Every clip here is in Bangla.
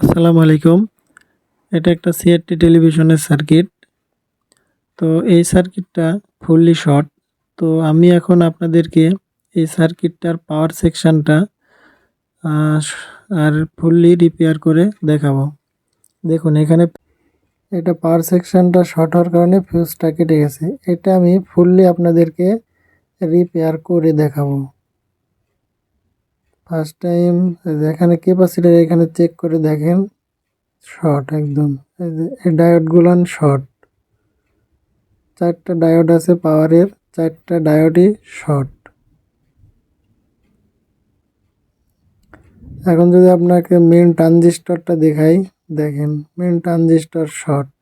আসসালামু আলাইকুম। এটা একটা সিআরটি টেলিভিশনের সার্কিট। তো এই সার্কিটটা ফুললি শর্ট। তো আমি এখন আপনাদেরকে এই সার্কিটটার পাওয়ার সেকশনটা আর ফুললি রিপেয়ার করে দেখাবো। দেখুন, এখানে এটা পাওয়ার সেকশনটা শর্ট হওয়ার কারণে ফিউজটা কেটে গেছে। এটা আমি ফুললি আপনাদেরকে রিপেয়ার করে দেখাবো। ফার্স্ট টাইম এখানে ক্যাপাসিটার এখানে চেক করে দেখেন। শর্ট একদম। এই ডায়োডগুলান শর্ট চারটা ডায়োড আছে পাওয়ারের চারটা ডায়োডই শর্ট এখন যদি আপনাকে মেন ট্রানজিস্টরটা দেখাই, দেখেন মেন ট্রানজিস্টর শর্ট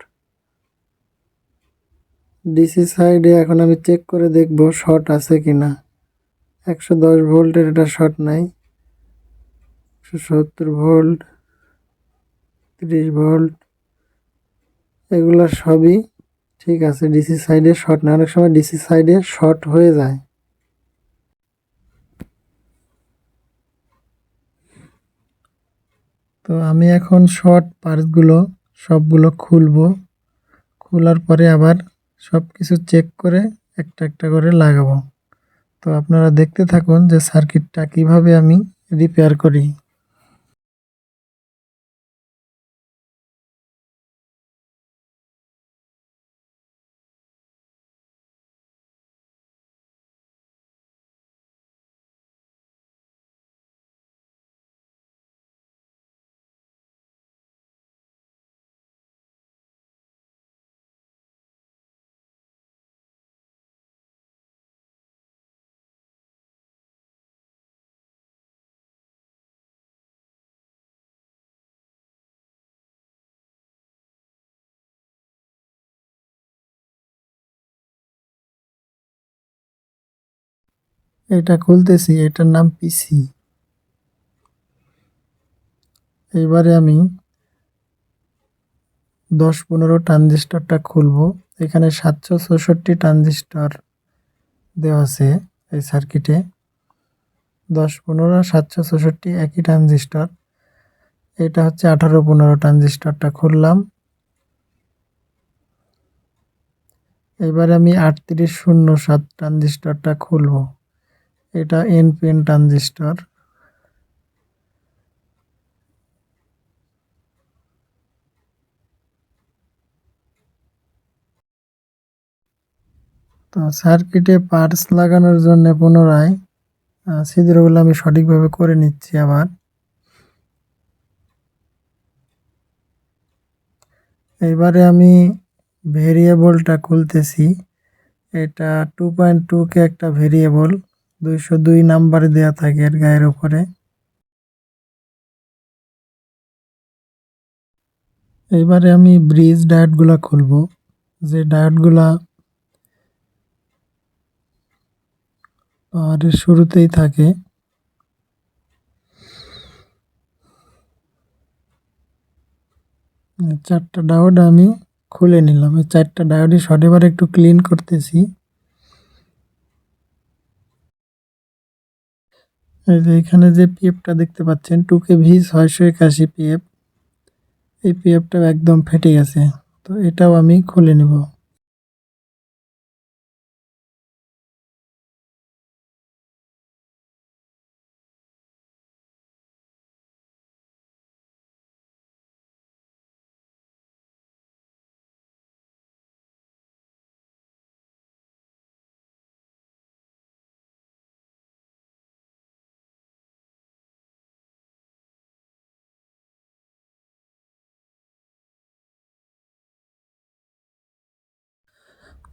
ডিসি সাইডে এখন আমি চেক করে দেখব শর্ট আছে কিনা। একশো দশ ভোল্টের এটা শর্ট নাই। একশো সত্তর ভোল্ট, তিরিশ ভোল্ট, এগুলো সবই ঠিক আছে। ডিসি সাইডে শর্ট না, অনেক সময় ডিসি সাইডে শর্ট হয়ে যায়। তো আমি এখন শর্ট পার্টসগুলো সবগুলো খুলবো। খোলার পরে আবার সব কিছু চেক করে একটা একটা করে লাগাবো। তো আপনারা দেখতে থাকুন যে সার্কিটটা কীভাবে আমি রিপেয়ার করি। এটা খুলতেছি, এটার নাম পিসি এইবারে আমি দশ পনেরো ট্রানজিস্টরটা খুলব। এখানে সাতশো চৌষট্টি ট্রানজিস্টর দেওয়া আছে এই সার্কিটে। দশ পনেরো, সাতশো চৌষট্টি একই ট্রানজিস্টর। এটা হচ্ছে আঠারো পনেরো ট্রানজিস্টরটা খুললাম। এবারে আমি আটত্রিশ শূন্য সাত ট্রানজিস্টরটা খুলব। এটা এনপিএন ট্রানজিস্টর তো সার্কিটে পার্টস লাগানোর জন্য পুনরায় ছিদ্রগুলো আমি সঠিকভাবে করে নিচ্ছি আবার। এবারে আমি ভেরিয়েবলটা খুলতেছি। এটা টু পয়েন্ট টুকে একটা ভেরিয়েবল দুইশো দুই নাম্বারে দেওয়া থাকে এর গায়ের উপরে। এবারে আমি ব্রিজ ডায়েটগুলো খুলব। যে ডায়েটগুলা আর শুরুতেই থাকে, চারটা ডায়োড আমি খুলে নিলাম। এই চারটা ডায়োডই এবার একটু ক্লিন করতেছি এই যে এখানে যে পিএফটা দেখতে পাচ্ছেন টুকে ভি ছয়শো একাশি পিএফ এই পিএফটা একদম ফেটে গেছে। তো এটাও আমি খুলে নেব।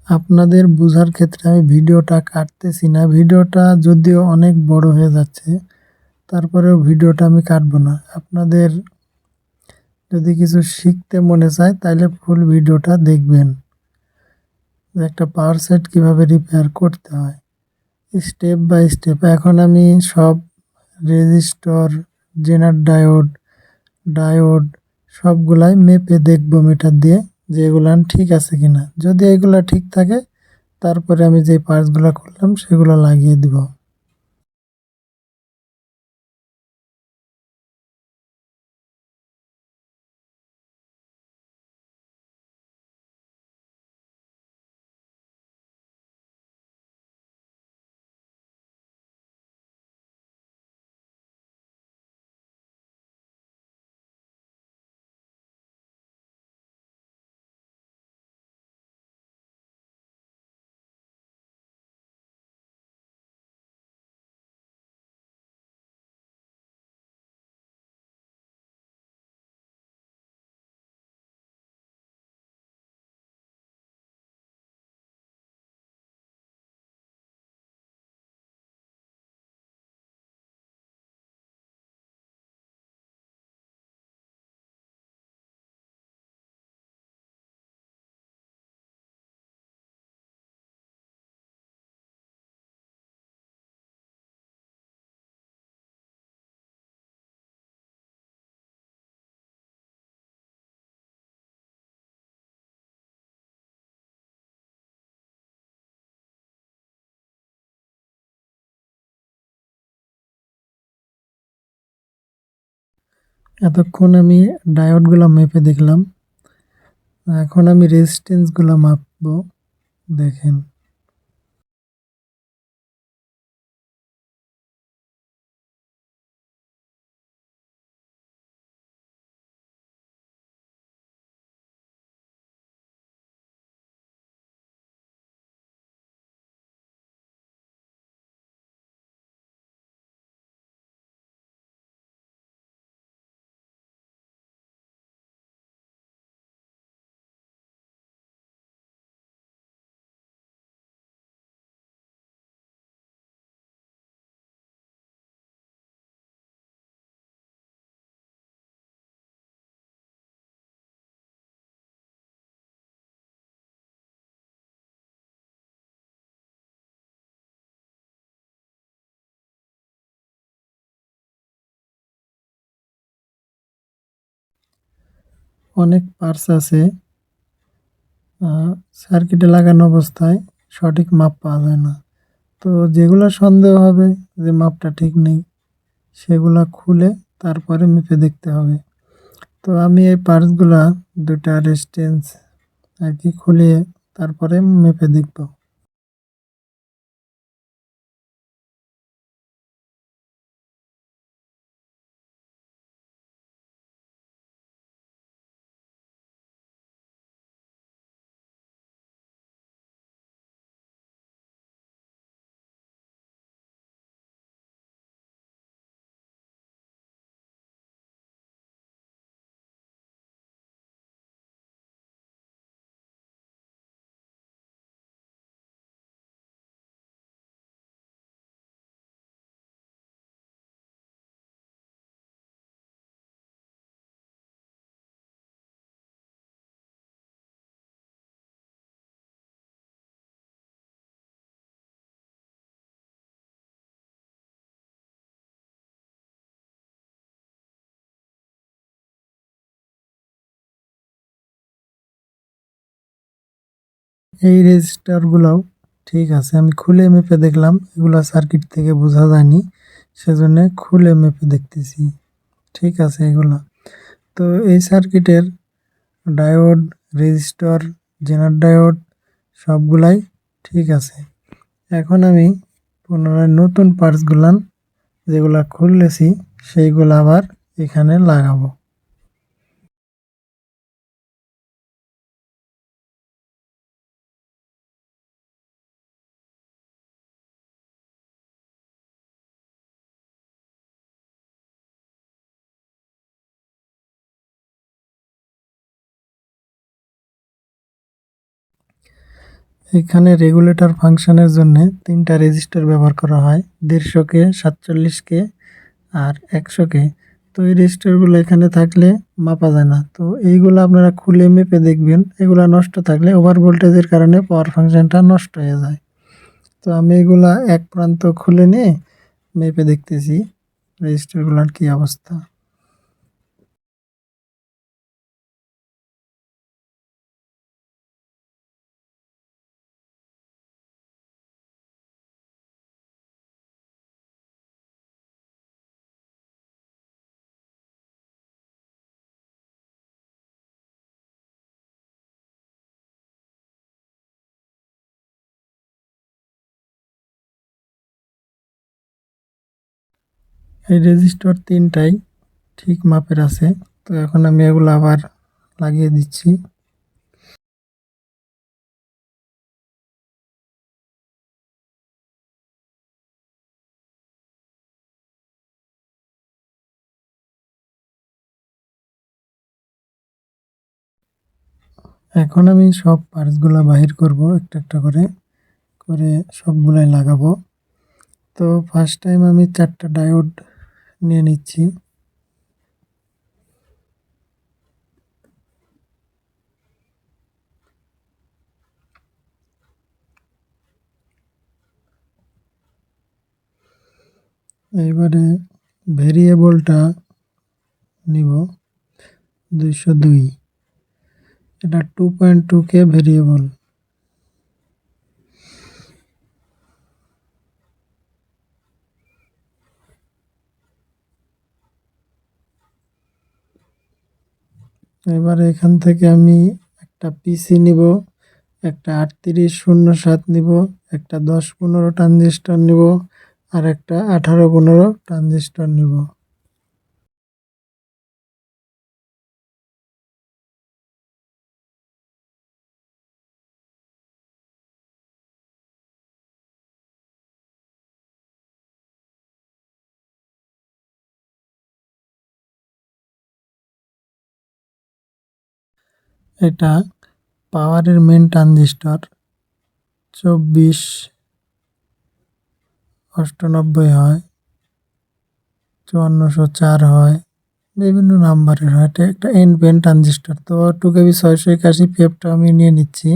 আপনাদের বোঝার ক্ষেত্রে আমি ভিডিওটা কাটতেছি না। ভিডিওটা যদিও অনেক বড় হয়ে যাচ্ছে, তারপরেও ভিডিওটা আমি কাটবো না। আপনাদের যদি কিছু শিখতে মনে চায় তাহলে ফুল ভিডিওটা দেখবেন। যে একটা পাওয়ার সেট কীভাবে রিপেয়ার করতে হয়। স্টেপ বাই স্টেপ এখন আমি সব রেজিস্টর জেনার ডায়োড ডায়োড সবগুলাই মেপে দেখব মিটার দিয়ে। যে এগুলান ঠিক আছে কিনা। যদি এগুলা ঠিক থাকে, তারপরে আমি যে পার্টসগুলো করলাম, সেগুলো লাগিয়ে দিব। এতক্ষণ আমি ডায়োডগুলো মেপে দেখলাম। এখন আমি রেজিস্ট্যান্সগুলো মাপবো। দেখেন। অনেক পার্টস আছে। সার্কিটে লাগানো অবস্থায় সঠিক মাপ পাওয়া যায় না। তো যেগুলো সন্দেহ হবে যে মাপটা ঠিক নেই, সেগুলো খুলে তারপরে মেপে দেখতে হবে। তো আমি এই পার্সগুলো দুটা রেস্টেন্স আর কি খুলে তারপরে মেপে দেখব। এই রেজিস্টারগুলোও ঠিক আছে। আমি খুলে মেপে দেখলাম, এগুলো সার্কিট থেকে বোঝা যায়নি, সেজন্য খুলে মেপে দেখতেছি। ঠিক আছে এগুলো। তো এই সার্কিটের ডায়োড রেজিস্টর জেনার ডায়োড সবগুলাই ঠিক আছে। এখন আমি পুনরায় নতুন পার্টসগুলান যেগুলা খুললেছি, সেইগুলো আবার এখানে লাগাবো। এখানে রেগুলেটর ফাংশনের জন্য তিনটা রেজিস্টার ব্যবহার করা হয় দেড়শো কে সাতচল্লিশ কে আর একশো কে তো এই রেজিস্টারগুলো এখানে থাকলে মাপা যায় না। তো এইগুলো আপনারা খুলে মেপে দেখবেন, এগুলো নষ্ট থাকলে ওভার ভোল্টেজের কারণে পাওয়ার ফাংশনটা নষ্ট হয়ে যায়। তো আমি এগুলা এক প্রান্ত খুলে নিয়ে মেপে দেখতেছি রেজিস্টারগুলোর কী অবস্থা। এই রেজিস্টার তিনটাই ঠিক মাপের আছে। তো এখন আমি এগুলো আবার লাগিয়ে দিচ্ছি। এখন আমি সব পার্টসগুলো বাহির করব একটা একটা করে করে সবগুলাই লাগাবো। তো ফার্স্ট টাইম আমি চারটা ডায়োড নিয়ে নিচ্ছি। এবারে ভেরিয়েবলটা নিব দুইশো দুই। এটা two point two K variable. এবার এখান থেকে আমি একটা পিসি নিব, একটা আটত্রিশ শূন্য সাত নিব, একটা দশ পনেরো ট্রানজিস্টর নিব, আর একটা আঠারো পনেরো ট্রানজিস্টর নিব। এটা পাওয়ারের মেন ট্রানজিস্টর চব্বিশ অষ্টানব্বই হয়, চুয়ান্নশো চার হয়, বিভিন্ন নাম্বারের হয়। এটা একটা এন পেন ট্রানজিস্টর তো টু কেবি ছয়শো একাশি পেপটা আমি নিয়ে নিচ্ছি।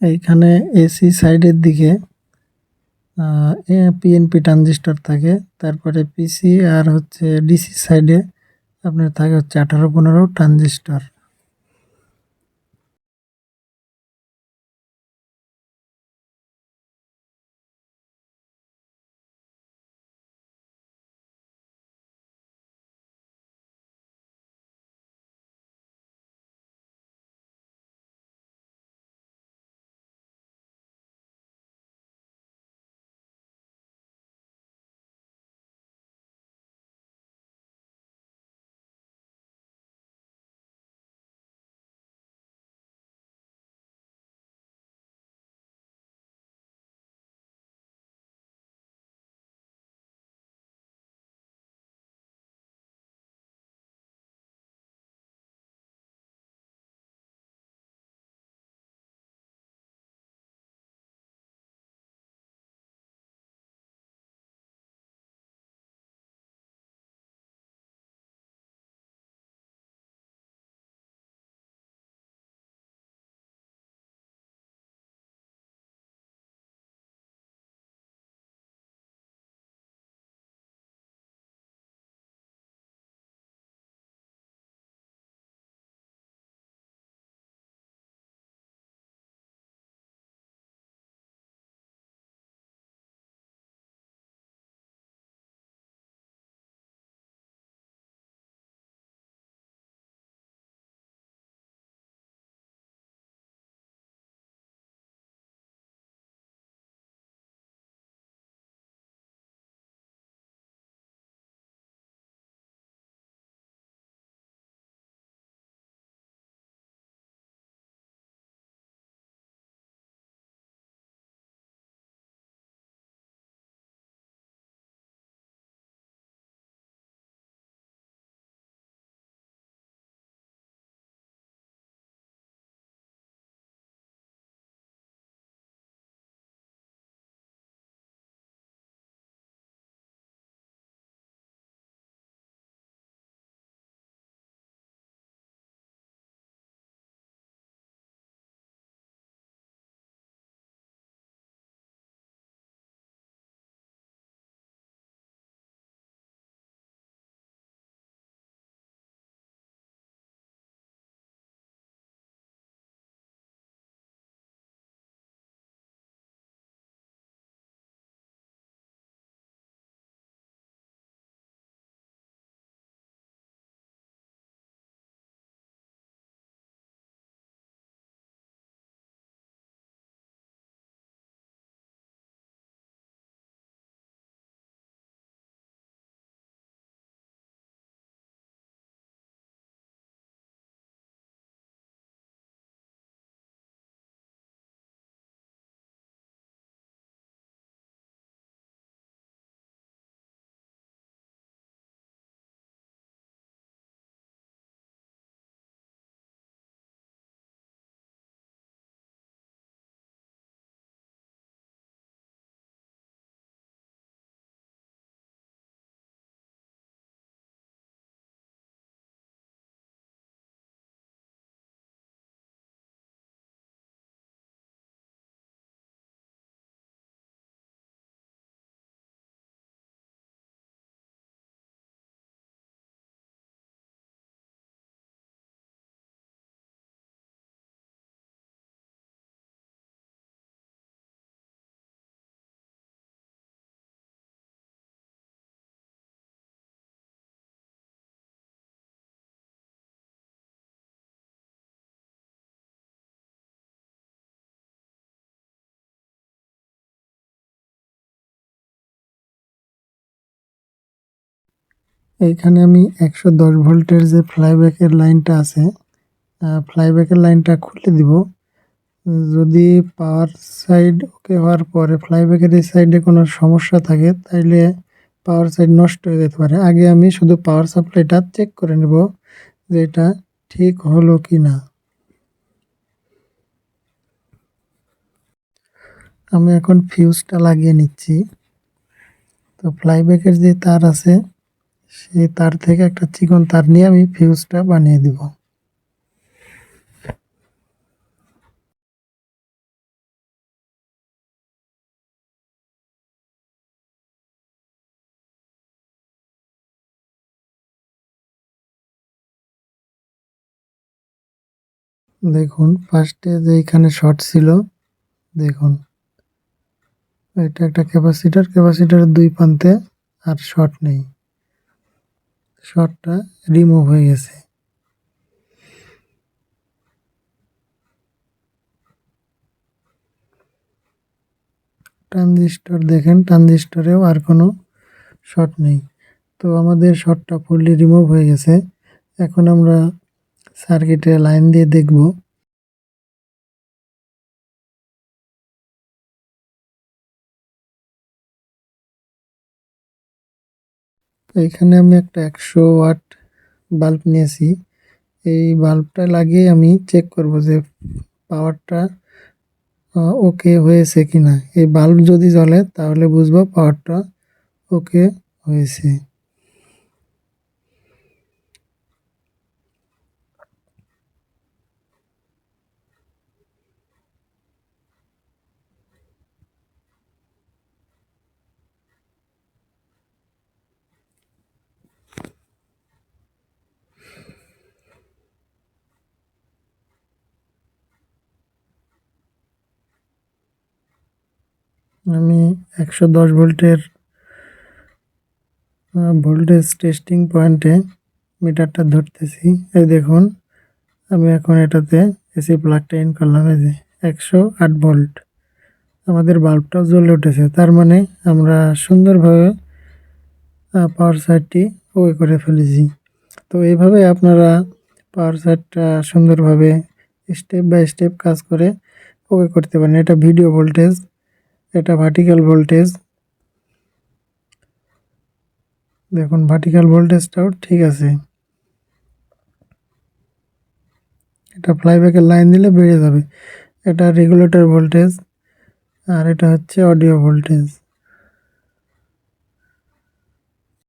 এইখানে এসি সাইডের দিকে পিএনপি ট্রানজিস্টর থাকে, তারপরে পিসি আর হচ্ছে ডিসি সাইডে আপনার থাকে হচ্ছে আঠারো পনেরো ট্রানজিস্টর এইখানে আমি একশো দশ ভোল্টের যে ফ্লাইব্যাকের লাইনটা আছে ফ্লাইব্যাকের লাইনটা খুলে দিব। যদি পাওয়ার সাইড ওকে হওয়ার পরে ফ্লাইব্যাকের এই সাইডে কোনো সমস্যা থাকে, তাইলে পাওয়ার সাইড নষ্ট হয়ে যেতে পারে। আগে আমি শুধু পাওয়ার সাপ্লাইটা চেক করে নেব যে এটা ঠিক হলো কি না আমি এখন ফিউজটা লাগিয়ে নিচ্ছি। তো ফ্লাইব্যাকের যে তার আছে সেই তার থেকে একটা চিকন তার নিয়ে আমি ফিউজটা বানিয়ে দিব। দেখুন ফার্স্টে যে এখানে শর্ট ছিল, দেখুন। এটা একটা ক্যাপাসিটার ক্যাপাসিটারের দুই প্রান্তে আর শর্ট নেই। শর্টটা রিমুভ হয়ে গেছে। ট্রানজিস্টর দেখেন, ট্রানজিস্টরেও আর কোনো শর্ট নেই। তো আমাদের শর্টটা ফুললি রিমুভ হয়ে গেছে। এখন আমরা সার্কিটে লাইন দিয়ে দেখব। এইখানে আমি একটা একশো ওয়াট বাল্ব নিয়েছি। এই বাল্বটা লাগিয়ে আমি চেক করব যে পাওয়ারটা ওকে হয়েছে কি না এই বাল্ব যদি জ্বলে তাহলে বুঝব পাওয়ারটা ওকে হয়েছে। আমি একশো দশ ভোল্টের ভোল্টেজ টেস্টিং পয়েন্টে মিটারটা ধরতেছি। এই দেখুন, আমি এখন এটাতে এসি প্লাগটা ইন করলাম, এই যে একশো আট ভোল্ট। আমাদের বাল্বটাও জ্বলে উঠেছে, তার মানে আমরা সুন্দরভাবে পাওয়ার সাইডটি ওয়ে করে ফেলেছি। তো এইভাবে আপনারা পাওয়ার সাইডটা সুন্দরভাবে স্টেপ বাই স্টেপ কাজ করে ওকে করতে পারেন। এটা ভিডিও ভোল্টেজ এটা ভার্টিক্যাল ভোল্টেজ দেখুন ভার্টিক্যাল ভোল্টেজটাও ঠিক আছে। এটা ফ্লাইব্যাকের লাইন দিলে বেড়ে যাবে। এটা রেগুলেটর ভোল্টেজ আর এটা হচ্ছে অডিও ভোল্টেজ